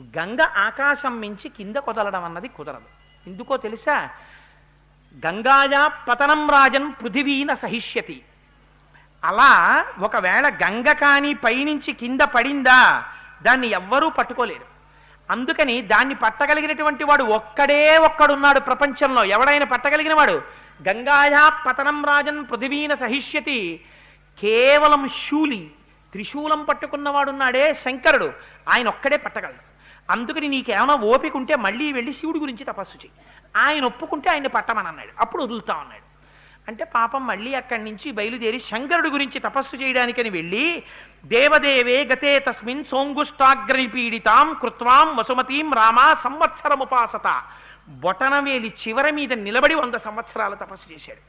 గంగ ఆకాశం మించి కింద కొదలడం అన్నది కుదరదు. ఎందుకో తెలుసా? గంగాయా పతనం రాజన్ పృథివీన సహిష్యతి. అలా ఒకవేళ గంగ కానీ పైనుంచి కింద పడిందా దాన్ని ఎవ్వరూ పట్టుకోలేరు. అందుకని దాన్ని పట్టగలిగినటువంటి వాడు ఒక్కడే ఒక్కడున్నాడు ప్రపంచంలో. ఎవడైనా పట్టగలిగిన వాడు గంగాయా పతనం రాజన్ పృథివీన సహిష్యతి. కేవలం శూలి త్రిశూలం పట్టుకున్నవాడున్నాడే శంకరుడు. ఆయన ఒక్కడే పట్టగలడు. అందుకని నీకేమైనా ఓపిక ఉంటే మళ్ళీ వెళ్ళి శివుడి గురించి తపస్సు చేయి ఆయన ఒప్పుకుంటే ఆయన పట్టమని అన్నాడు. అప్పుడు వదులుతా అన్నాడు అంటే పాపం మళ్ళీ అక్కడి నుంచి బయలుదేరి శంకరుడి గురించి తపస్సు చేయడానికని వెళ్ళి దేవదేవే గతే తస్మిన్ సోంగుష్టాగ్రని పీడితాం కృత్వాం వసుమతీం రామా సంవత్సరముపాసత. బొటనవేలి చివర మీద నిలబడి వంద సంవత్సరాల తపస్సు చేశాడు.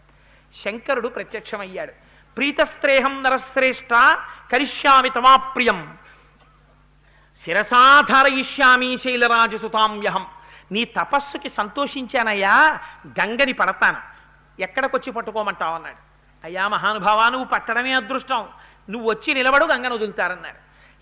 శంకరుడు ప్రత్యక్షమయ్యాడు. ప్రీతస్త్రేహం నరశ్రేష్ట కరిష్యామి తమాప్రియం. శిరసాధారయిష్యామి శైలరాజసుతామ్యహం. నీ తపస్సుకి సంతోషించానయ్యా గంగని పడతాను. ఎక్కడికొచ్చి పట్టుకోమంటావు అన్నాడు. అయ్యా మహానుభావా నువ్వు పట్టడమే అదృష్టం. నువ్వు వచ్చి నిలబడు గంగను వదులుతారన్నాడు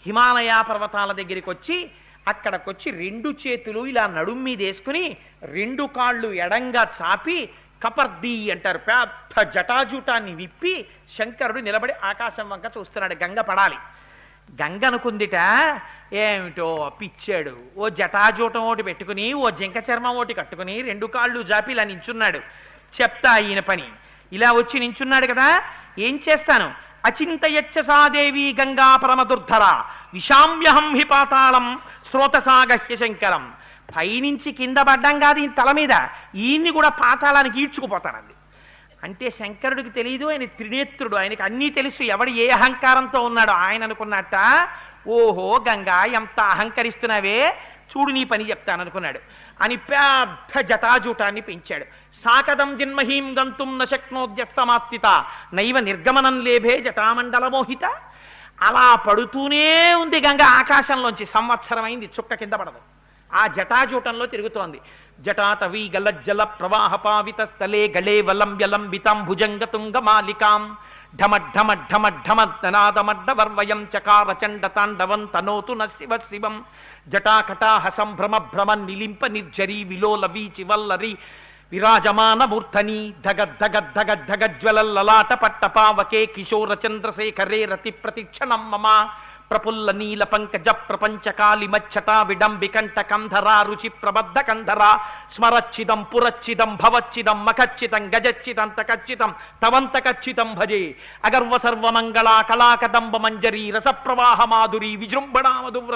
హిమాలయ పర్వతాల దగ్గరికి వచ్చి అక్కడికొచ్చి రెండు చేతులు ఇలా నడుం మీద వేసుకుని రెండు కాళ్ళు ఎడంగా చాపి కపర్ది అంటారు. పెద్ద జటాజూటాన్ని విప్పి శంకరుడు నిలబడి ఆకాశం వంక చూస్తున్నాడు. గంగ పడాలి. గంగ అనుకుందిట ఏమిటో పిచ్చాడు. ఓ జటాజూటం ఒకటి పెట్టుకుని ఓ జింక చర్మం ఒకటి కట్టుకుని రెండు కాళ్ళు జాపి ఇలా నించున్నాడు. చెప్తా ఈయన పని. ఇలా వచ్చి నించున్నాడు కదా. ఏం చేస్తాను? అచింతయచ్చ సాదేవి గంగా పరమదుర్ధర. విషామ్యహం హి పాతాళం స్రోతసాగహ్య శంకరం. పైనుంచి కింద పడ్డం కాదు ఈ తల మీద. ఈయన్ని కూడా పాతాళానికి ఈడ్చుకుపోతానండి అంటే శంకరుడికి తెలియదు ఆయన త్రినేత్రుడు. ఆయనకి అన్నీ తెలుసు. ఎవడు ఏ అహంకారంతో ఉన్నాడో ఆయన అనుకున్నట్ట. ఓహో గంగా ఎంత అహంకరిస్తున్నావే. చూడు నీ పని చెప్తాను అనుకున్నాడు. అని పెద్ద జటాజూటాన్ని పెంచాడు. సాకదం జన్మహీం గంతుం నశక్నోద్యస్తమాత్తిత నైవ నిర్గమనం లేభే జటామండల మోహిత అలా పడుతూనే ఉంది గంగ. ఆకాశంలోంచి సంవత్సరం అయింది చుక్క కింద పడదు. ఆ జటాజూటంలో తిరుగుతోంది. జటాతవీ గలజ్జల ప్రవాహ పావిత స్థలే గళే వలంబ్యలంబితాం భుజంగ తుంగ మాలికాం. ఢమ ఢమ ఢమ ఢమ ననాదమడ్డ వర్వయం చకార చండ తాండవం తనోతు నశివ శివం. జటాకటాహ సంభ్రమ భ్రమ నిలింప నిర్జరి విలోల వీచి వల్లరి విరాజమాన మూర్ధని ధగ ధగ ధగ ధగ జ్వలల్లలాట పట్ట పావకే కిశోర చంద్రశేఖరే రతి ప్రతిక్షణం మమ. ప్రఫుల్ల నీల పంకజ ప్రపంచ కాలి మచ్చటా విడంబికంఠ కంధరా రుచి ప్రబద్ధ కంధరా. స్మరచ్చిదం పురచ్చిదం భవచ్చిదం మఖచ్చితం గజచ్చితం తకచ్చితం తవంత కచ్చితం భజే. అగర్వ సర్వమంగళా కళాకదంబ మంజరీ రసప్రవాహ మాధురి విజృంభణా మధువ్ర